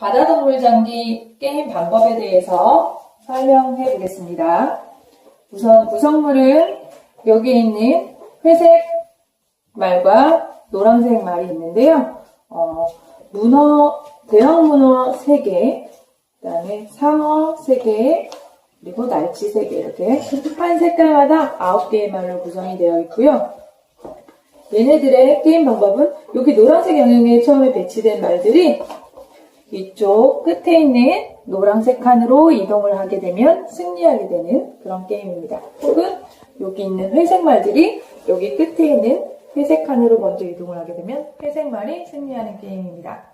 바다동물 장기 게임 방법에 대해서 설명해 보겠습니다. 우선 구성물은 여기에 있는 회색 말과 노란색 말이 있는데요. 어, 문어, 대형 문어 3개, 그 다음에 상어 3개, 그리고 날치 3개 이렇게 한 색깔마다 9개의 말로 구성이 되어 있고요. 얘네들의 게임 방법은 여기 노란색 영역에 처음에 배치된 말들이 이쪽 끝에 있는 노란색 칸으로 이동을 하게 되면 승리하게 되는 그런 게임입니다. 혹은 여기 있는 회색 말들이 여기 끝에 있는 회색 칸으로 먼저 이동을 하게 되면 회색 말이 승리하는 게임입니다.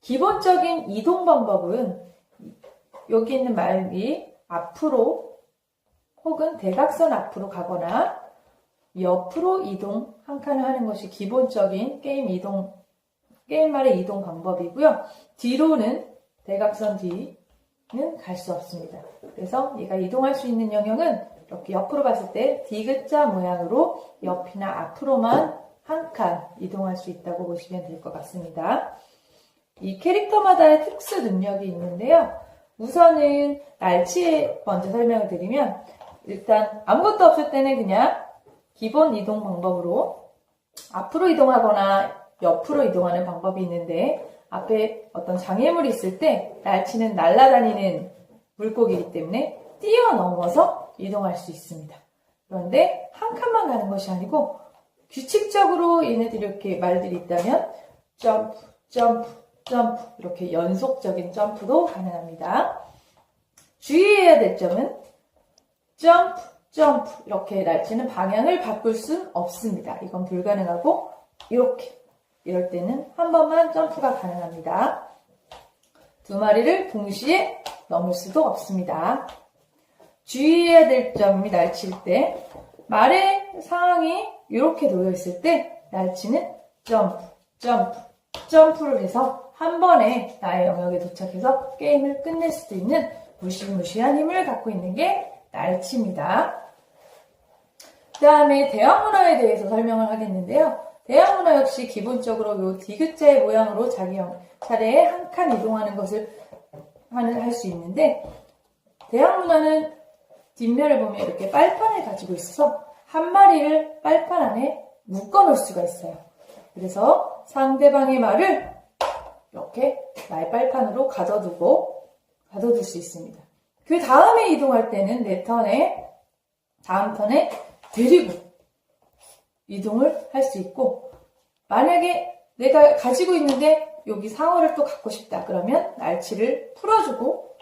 기본적인 이동 방법은 여기 있는 말이 앞으로 혹은 대각선 앞으로 가거나 옆으로 이동 한 칸을 하는 것이 기본적인 게임 이동 게임 말의 이동 방법이고요. 뒤로는 대각선 뒤는 갈 수 없습니다. 그래서 얘가 이동할 수 있는 영역은 이렇게 옆으로 봤을 때 D자 모양으로 옆이나 앞으로만 한 칸 이동할 수 있다고 보시면 될 것 같습니다. 이 캐릭터마다의 특수 능력이 있는데요. 우선은 날치에 먼저 설명을 드리면 일단 아무것도 없을 때는 그냥 기본 이동 방법으로 앞으로 이동하거나 옆으로 이동하는 방법이 있는데 앞에 어떤 장애물이 있을 때 날치는 날아다니는 물고기이기 때문에 뛰어넘어서 이동할 수 있습니다. 그런데 한 칸만 가는 것이 아니고 규칙적으로 얘네들이 이렇게 말들이 있다면 점프, 점프, 점프 이렇게 연속적인 점프도 가능합니다. 주의해야 될 점은 점프, 점프 이렇게 날치는 방향을 바꿀 수 없습니다. 이건 불가능하고 이렇게 이럴 때는 한 번만 점프가 가능합니다. 두 마리를 동시에 넘을 수도 없습니다. 주의해야 될 점이 날칠 때 말의 상황이 이렇게 놓여 있을 때 날치는 점프, 점프, 점프를 해서 한 번에 나의 영역에 도착해서 게임을 끝낼 수도 있는 무시무시한 힘을 갖고 있는 게 날치입니다. 그 다음에 대왕문화에 대해서 설명을 하겠는데요. 대왕문화 역시 기본적으로 요 디귿자의 모양으로 자기 차례에 한 칸 이동하는 것을 하는 할 수 있는데 대왕문화는 뒷면을 보면 이렇게 빨판을 가지고 있어서 한 마리를 빨판 안에 묶어 놓을 수가 있어요. 그래서 상대방의 말을 이렇게 말빨판으로 가둬두고 가둬둘 수 있습니다. 그 다음에 이동할 때는 내 턴에 다음 턴에 데리고 이동을 할 수 있고 만약에 내가 가지고 있는데 여기 상어를 또 갖고 싶다 그러면 날치를 풀어주고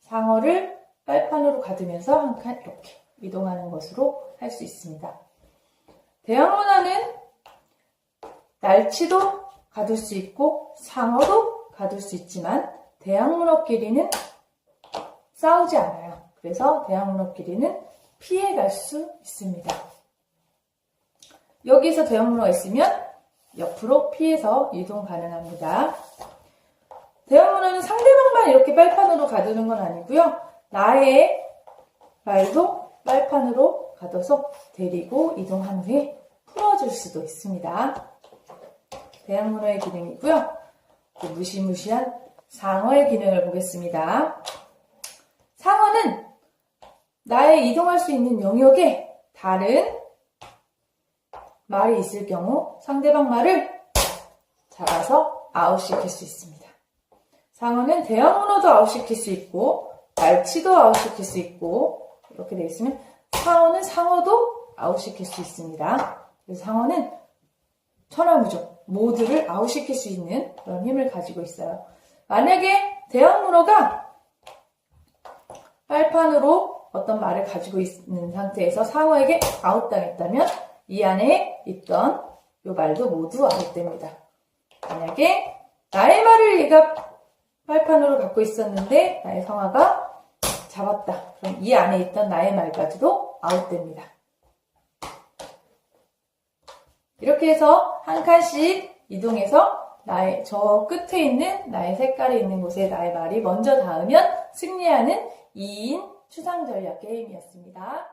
상어를 빨판으로 가두면서 한 칸 이렇게 이동하는 것으로 할 수 있습니다. 대형문화는 날치도 가둘 수 있고 상어도 가둘 수 있지만 대형문어끼리는 싸우지 않아요. 그래서 대형문어끼리는 피해 갈 수 있습니다. 여기서 대형문어가 있으면 옆으로 피해서 이동 가능합니다. 대형문어는 상대방만 이렇게 빨판으로 가두는 건 아니고요. 나의 말도 빨판으로 가둬서 데리고 이동한 후에 풀어줄 수도 있습니다. 대형문어의 기능이고요. 그 무시무시한 상어의 기능을 보겠습니다. 상어는 나의 이동할 수 있는 영역에 다른 말이 있을 경우 상대방 말을 잡아서 아웃시킬 수 있습니다. 상어는 대형 문어도 아웃시킬 수 있고 날치도 아웃시킬 수 있고 이렇게 되어 있으면 상어는 상어도 아웃시킬 수 있습니다. 그래서 상어는 천하무적 모두를 아웃시킬 수 있는 그런 힘을 가지고 있어요. 만약에 대형 문어가 빨판으로 어떤 말을 가지고 있는 상태에서 상어에게 아웃당했다면 이 안에 있던 이 말도 모두 아웃됩니다. 만약에 나의 말을 얘가 빨판으로 갖고 있었는데 나의 성화가 잡았다. 그럼 이 안에 있던 나의 말까지도 아웃됩니다. 이렇게 해서 한 칸씩 이동해서 나의 저 끝에 있는 나의 색깔이 있는 곳에 나의 말이 먼저 닿으면 승리하는 2인 추상 전략 게임이었습니다.